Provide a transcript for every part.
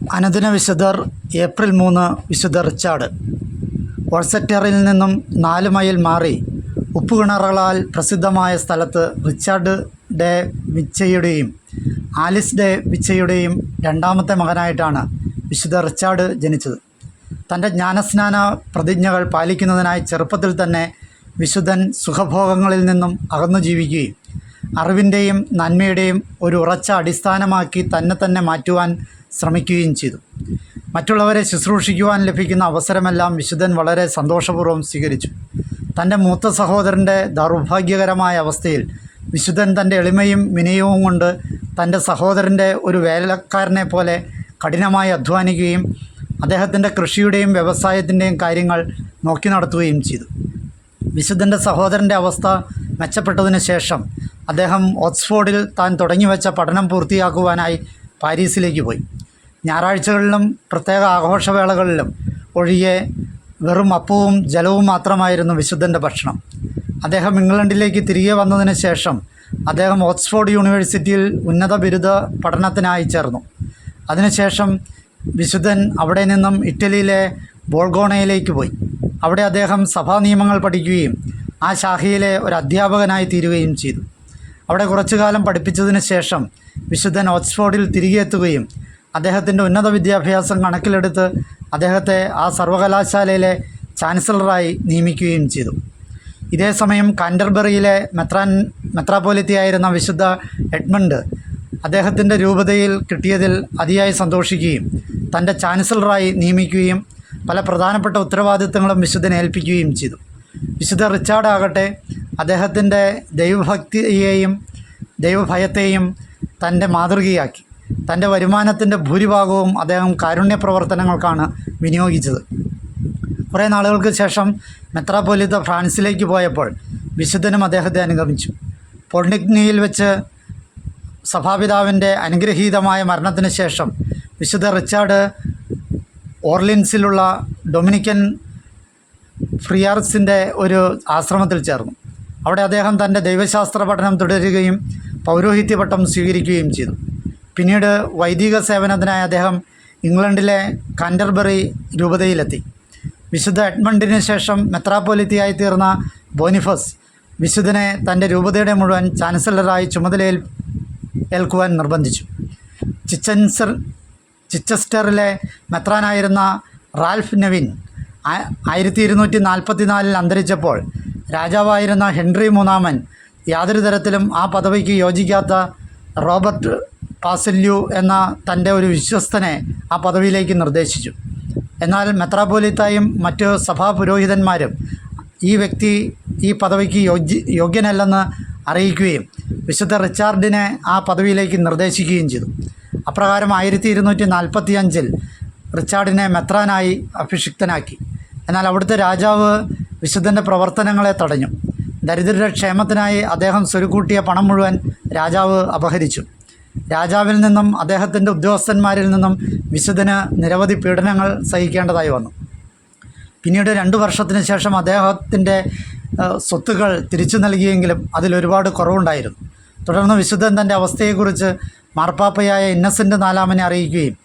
അനുദിന വിശുദ്ധർ ഏപ്രിൽ മൂന്ന് വിശുദ്ധ റിച്ചാർഡ് വോൾസെറ്ററിൽ നിന്നും നാല് മൈൽ മാറി ഉപ്പുകിണറുകളാൽ പ്രസിദ്ധമായ സ്ഥലത്ത് റിച്ചാർഡ് ഡേ വിച്ചയുടെയും ആലിസ് ഡെ വിച്ചയുടെയും രണ്ടാമത്തെ മകനായിട്ടാണ് വിശുദ്ധ റിച്ചാർഡ് ജനിച്ചത്. തന്റെ ജ്ഞാനസ്നാന പ്രതിജ്ഞകൾ പാലിക്കുന്നതിനായി ചെറുപ്പത്തിൽ തന്നെ വിശുദ്ധൻ സുഖഭോഗങ്ങളിൽ നിന്നും അകന്നു ജീവിക്കുകയും അറിവിന്റെയും നന്മയുടെയും ഒരു ഉറച്ച അടിസ്ഥാനമാക്കി തന്നെ തന്നെ മാറ്റുവാൻ ശ്രമിക്കുകയും ചെയ്തു. മറ്റുള്ളവരെ ശുശ്രൂഷിക്കുവാൻ ലഭിക്കുന്ന അവസരമെല്ലാം വിശുദ്ധൻ വളരെ സന്തോഷപൂർവം സ്വീകരിച്ചു. തന്റെ മൂത്ത സഹോദരന്റെ ദൗർഭാഗ്യകരമായ അവസ്ഥയിൽ വിശുദ്ധൻ തന്റെ എളിമയും വിനയവും കൊണ്ട് തന്റെ സഹോദരന്റെ ഒരു വേലക്കാരനെ പോലെ കഠിനമായി അധ്വാനിക്കുകയും അദ്ദേഹത്തിന്റെ കൃഷിയുടെയും വ്യവസായത്തിന്റെയും കാര്യങ്ങൾ നോക്കി നടത്തുകയും ചെയ്തു. വിശുദ്ധന്റെ സഹോദരന്റെ അവസ്ഥ മെച്ചപ്പെട്ടതിന് ശേഷം അദ്ദേഹം ഓക്സ്ഫോർഡിൽ താൻ തുടങ്ങിവെച്ച പഠനം പൂർത്തിയാക്കുവാനായി പാരീസിലേക്ക് പോയി. ഞായറാഴ്ചകളിലും പ്രത്യേക ആഘോഷവേളകളിലും ഒഴികെ വെറും അപ്പവും ജലവും മാത്രമായിരുന്നു വിശുദ്ധന്റെ ഭക്ഷണം. അദ്ദേഹം ഇംഗ്ലണ്ടിലേക്ക് തിരികെ വന്നതിന് ശേഷം അദ്ദേഹം ഓക്സ്ഫോർഡ് യൂണിവേഴ്സിറ്റിയിൽ ഉന്നത ബിരുദ പഠനത്തിനായി ചേർന്നു. അതിനുശേഷം വിശുദ്ധൻ അവിടെ നിന്നും ഇറ്റലിയിലെ ബോൾഗോണയിലേക്ക് പോയി. അവിടെ അദ്ദേഹം സഭാ നിയമങ്ങൾ പഠിക്കുകയും ആ ശാഖയിലെ ഒരു അധ്യാപകനായി തീരുകയും ചെയ്തു. അവിടെ കുറച്ചു കാലം പഠിപ്പിച്ചതിന് ശേഷം വിശുദ്ധൻ ഓക്സ്ഫോർഡിൽ തിരികെ എത്തുകയും അദ്ദേഹത്തിന്റെ ഉന്നത വിദ്യാഭ്യാസം കണക്കിലെടുത്ത് അദ്ദേഹത്തെ ആ സർവകലാശാലയിലെ ചാൻസലറായി നിയമിക്കുകയും ചെയ്തു. ഇതേസമയം കാൻഡർബറിയിലെ മെത്രാൻ മെത്രാപോലിത്തിയായിരുന്ന വിശുദ്ധ എഡ്മണ്ട് അദ്ദേഹത്തിന്റെ രൂപതയിൽ കിട്ടിയതിൽ അതിയായി സന്തോഷിക്കുകയും തന്റെ ചാൻസലറായി നിയമിക്കുകയും പല പ്രധാനപ്പെട്ട ഉത്തരവാദിത്തങ്ങളും വിശുദ്ധനെ ഏൽപ്പിക്കുകയും ചെയ്തു. വിശുദ്ധ റിച്ചാർഡ് ആകട്ടെ അദ്ദേഹത്തിന്റെ ദൈവഭക്തിയെയും ദൈവഭയത്തെയും തന്റെ മാതൃകയാക്കി. തന്റെ വരുമാനത്തിന്റെ ഭൂരിഭാഗവും അദ്ദേഹം കാരുണ്യ പ്രവർത്തനങ്ങൾക്കാണ് വിനിയോഗിച്ചത്. കുറേ നാളുകൾക്ക് ശേഷം മെത്രാപ്പൊലിത്ത ഫ്രാൻസിലേക്ക് പോയപ്പോൾ വിശുദ്ധനും അദ്ദേഹത്തെ അനുഗമിച്ചു. പൊളിഗ്നിയിൽ വെച്ച് സഭാപിതാവിന്റെ അനുഗ്രഹീതമായ മരണത്തിന് ശേഷം വിശുദ്ധ റിച്ചാർഡ് ഓർലിൻസിലുള്ള ഡൊമിനിക്കൻ ഫ്രിയാർസിന്റെ ഒരു ആശ്രമത്തിൽ ചേർന്നു. അവിടെ അദ്ദേഹം തന്റെ ദൈവശാസ്ത്ര പഠനം തുടരുകയും പൗരോഹിത്യപട്ടം സ്വീകരിക്കുകയും ചെയ്തു. പിന്നീട് വൈദിക സേവനത്തിനായി അദ്ദേഹം ഇംഗ്ലണ്ടിലെ കാൻഡർബറി രൂപതയിലെത്തി. വിശുദ്ധ എഡ്മണ്ടിന് ശേഷം മെത്രാപ്പൊലിത്തിയായി തീർന്ന ബോനിഫസ് വിശുദ്ധനെ തന്റെ രൂപതയുടെ മുഴുവൻ ചാൻസലറായി ചുമതലയിൽ ഏൽക്കുവാൻ നിർബന്ധിച്ചു. ചിച്ചൻസർ ചിച്ചസ്റ്ററിലെ മെത്രാനായിരുന്ന റാൽഫ് നെവിൻ ആയിരത്തി ഇരുന്നൂറ്റി നാൽപ്പത്തി നാലിൽ അന്തരിച്ചപ്പോൾ രാജാവായിരുന്ന ഹെൻറി മൂന്നാമൻ യാതൊരു തരത്തിലും ആ പദവിക്ക് യോജിക്കാത്ത റോബർട്ട് പാസല്യു എന്ന തന്റെ ഒരു വിശ്വസ്തനെ ആ പദവിയിലേക്ക് നിർദ്ദേശിച്ചു. എന്നാൽ മെത്രാപോലിത്തായും മറ്റ് സഭാ പുരോഹിതന്മാരും ഈ വ്യക്തി ഈ പദവിക്ക് യോഗ്യ യോഗ്യനല്ലെന്ന് അറിയിക്കുകയും വിശുദ്ധ റിച്ചാർഡിനെ ആ പദവിയിലേക്ക് നിർദ്ദേശിക്കുകയും ചെയ്തു. അപ്രകാരം ആയിരത്തി ഇരുന്നൂറ്റി നാൽപ്പത്തി അഞ്ചിൽ റിച്ചാർഡിനെ മെത്രാനായി അഭിഷിക്തനാക്കി. എന്നാൽ അവിടുത്തെ രാജാവ് വിശുദ്ധന്റെ പ്രവർത്തനങ്ങളെ തടഞ്ഞു. ദരിദ്രരുടെ ക്ഷേമത്തിനായി അദ്ദേഹം സ്വരുക്കൂട്ടിയ പണം മുഴുവൻ രാജാവ് അപഹരിച്ചു. രാജാവിൽ നിന്നും അദ്ദേഹത്തിന്റെ ഉദ്യോഗസ്ഥന്മാരിൽ നിന്നും വിശുദ്ധന് നിരവധി പീഡനങ്ങൾ സഹിക്കേണ്ടതായി വന്നു. പിന്നീട് രണ്ട് വർഷത്തിന് ശേഷം അദ്ദേഹത്തിന്റെ സ്വത്തുക്കൾ തിരിച്ചു നൽകിയെങ്കിലും അതിലൊരുപാട് കുറവുണ്ടായിരുന്നു. തുടർന്ന് വിശുദ്ധൻ തന്റെ അവസ്ഥയെക്കുറിച്ച് മാർപ്പാപ്പയായ ഇന്നസെന്റ് നാലാമനെ അറിയിക്കുകയും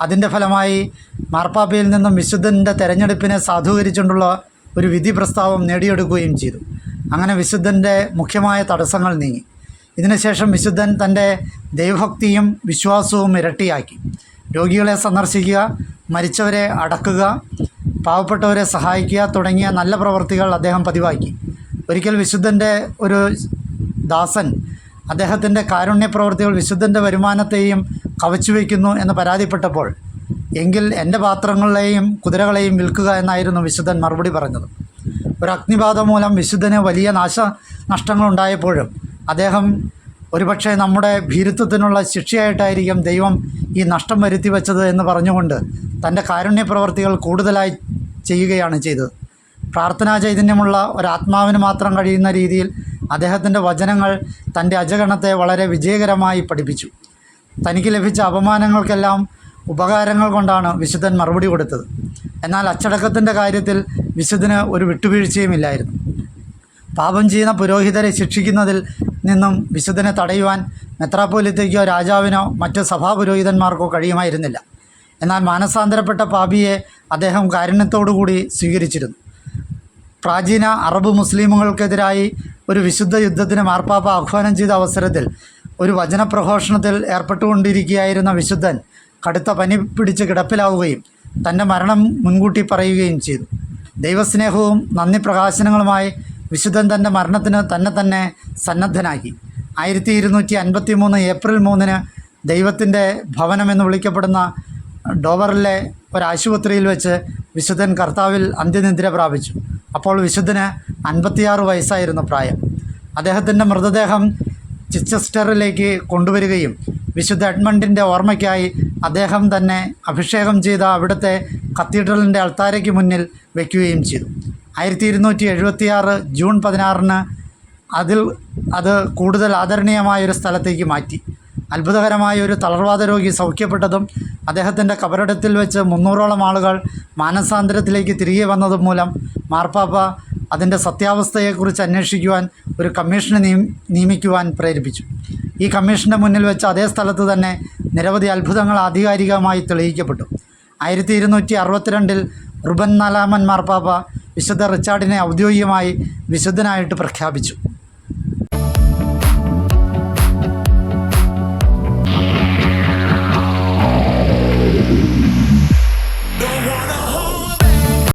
അതിന്റെ ഫലമായി മാർപ്പാപ്പയിൽ നിന്നും വിശുദ്ധന്റെ തെരഞ്ഞെടുപ്പിനെ സാധൂകരിച്ചുകൊണ്ടുള്ള ഒരു വിധി പ്രസ്താവം നേടിയെടുക്കുകയും ചെയ്തു. അങ്ങനെ വിശുദ്ധന്റെ മുഖ്യമായ തടസ്സങ്ങൾ നീങ്ങി. ഇതിനുശേഷം വിശുദ്ധൻ തന്റെ ദൈവഭക്തിയും വിശ്വാസവും ഇരട്ടിയാക്കി. രോഗികളെ സന്ദർശിക്കുക മരിച്ചവരെ അടക്കുക പാവപ്പെട്ടവരെ സഹായിക്കുക തുടങ്ങിയ നല്ല പ്രവർത്തികൾ അദ്ദേഹം പതിവാക്കി. ഒരിക്കൽ വിശുദ്ധന്റെ ഒരു ദാസൻ അദ്ദേഹത്തിന്റെ കാരുണ്യ പ്രവൃത്തികൾ വിശുദ്ധന്റെ വരുമാനത്തെയും കവച്ചു വയ്ക്കുന്നു എന്ന് പരാതിപ്പെട്ടപ്പോൾ എങ്കിൽ എന്റെ പാത്രങ്ങളെയും കുതിരകളെയും വിൽക്കുക എന്നായിരുന്നു വിശുദ്ധൻ മറുപടി പറഞ്ഞത്. ഒരു അഗ്നിബാധ മൂലം വിശുദ്ധന് വലിയ നാശ നഷ്ടങ്ങളുണ്ടായപ്പോഴും അദ്ദേഹം ഒരുപക്ഷെ നമ്മുടെ ഭീരുത്വത്തിനുള്ള ശിക്ഷയായിട്ടായിരിക്കും ദൈവം ഈ നഷ്ടം വരുത്തി വെച്ചത് എന്ന് പറഞ്ഞുകൊണ്ട് തന്റെ കാരുണ്യ പ്രവർത്തികൾ കൂടുതലായി ചെയ്യുകയാണ് ചെയ്തത്. പ്രാർത്ഥനാ ചൈതന്യമുള്ള ഒരാത്മാവിന് മാത്രം കഴിയുന്ന രീതിയിൽ അദ്ദേഹത്തിന്റെ വചനങ്ങൾ തന്റെ അജഗണത്തെ വളരെ വിജയകരമായി പഠിപ്പിച്ചു. തനിക്ക് ലഭിച്ച അപമാനങ്ങൾക്കെല്ലാം ഉപകാരങ്ങൾ കൊണ്ടാണ് വിശുദ്ധൻ മറുപടി കൊടുത്തത്. എന്നാൽ അച്ചടക്കത്തിന്റെ കാര്യത്തിൽ വിശുദ്ധന് ഒരു വിട്ടുവീഴ്ചയുമില്ലായിരുന്നു. പാപം ചെയ്യുന്ന പുരോഹിതരെ ശിക്ഷിക്കുന്നതിൽ നിന്നും വിശുദ്ധനെ തടയുവാൻ മെത്രാപ്പോലിത്തേക്കോ രാജാവിനോ മറ്റ് സഭാപുരോഹിതന്മാർക്കോ കഴിയുമായിരുന്നില്ല. എന്നാൽ മാനസാന്തരപ്പെട്ട പാപിയെ അദ്ദേഹം കാരുണ്യത്തോടുകൂടി സ്വീകരിച്ചിരുന്നു. പ്രാചീന അറബ് മുസ്ലിമുകൾക്കെതിരായി ഒരു വിശുദ്ധ യുദ്ധത്തിന് മാർപ്പാപ്പ ആഹ്വാനം ചെയ്ത അവസരത്തിൽ ഒരു വചനപ്രഘോഷണത്തിൽ ഏർപ്പെട്ടുകൊണ്ടിരിക്കുകയായിരുന്ന വിശുദ്ധൻ കടുത്ത പനി പിടിച്ച് കിടപ്പിലാവുകയും തന്റെ മരണം മുൻകൂട്ടി പറയുകയും ചെയ്തു. ദൈവസ്നേഹവും നന്ദി പ്രകാശനങ്ങളുമായി വിശുദ്ധൻ തന്റെ മരണത്തിന് തന്നെ തന്നെ സന്നദ്ധനാക്കി. ആയിരത്തി ഇരുന്നൂറ്റി അൻപത്തി മൂന്ന് ഏപ്രിൽ മൂന്നിന് ദൈവത്തിന്റെ ഭവനം എന്ന് വിളിക്കപ്പെടുന്ന ഡോവറിലെ ഒരാശുപത്രിയിൽ വെച്ച് വിശുദ്ധൻ കർത്താവിൽ അന്ത്യനിദ്ര പ്രാപിച്ചു. അപ്പോൾ വിശുദ്ധന് അൻപത്തിയാറ് വയസ്സായിരുന്നു പ്രായം. അദ്ദേഹത്തിന്റെ മൃതദേഹം ചിച്ചസ്റ്ററിലേക്ക് കൊണ്ടുവരികയും വിശുദ്ധ എഡ്മണ്ടിന്റെ ഓർമ്മയ്ക്കായി അദ്ദേഹം തന്നെ അഭിഷേകം ചെയ്ത അവിടുത്തെ കത്തീഡ്രലിന്റെ അൾത്താരയ്ക്ക് മുന്നിൽ വയ്ക്കുകയും ചെയ്തു. ആയിരത്തി ഇരുന്നൂറ്റി എഴുപത്തിയാറ് ജൂൺ പതിനാറിന് അതിൽ അത് കൂടുതൽ ആദരണീയമായ ഒരു സ്ഥലത്തേക്ക് മാറ്റി. അത്ഭുതകരമായ ഒരു തളർവാദ രോഗി സൗഖ്യപ്പെട്ടതും അദ്ദേഹത്തിന്റെ കബറിടത്തിൽ വെച്ച് മുന്നൂറോളം ആളുകൾ മാനസാന്തരത്തിലേക്ക് തിരികെ വന്നതും മൂലം മാർപ്പാപ്പ അതിന്റെ സത്യാവസ്ഥയെക്കുറിച്ച് അന്വേഷിക്കുവാൻ ഒരു കമ്മീഷനെ നിയ നിയമിക്കുവാൻ പ്രേരിപ്പിച്ചു. ഈ കമ്മീഷന്റെ മുന്നിൽ വെച്ച് അതേ സ്ഥലത്ത് തന്നെ നിരവധി അത്ഭുതങ്ങൾ ആധികാരികമായി തെളിയിക്കപ്പെട്ടു. ആയിരത്തി ഇരുന്നൂറ്റി അറുപത്തിരണ്ടിൽ റുബൻ നാലാമൻ മാർപ്പാപ്പ വിശുദ്ധ റിച്ചാർഡിനെ ഔദ്യോഗികമായി വിശുദ്ധനായിട്ട് പ്രഖ്യാപിച്ചു.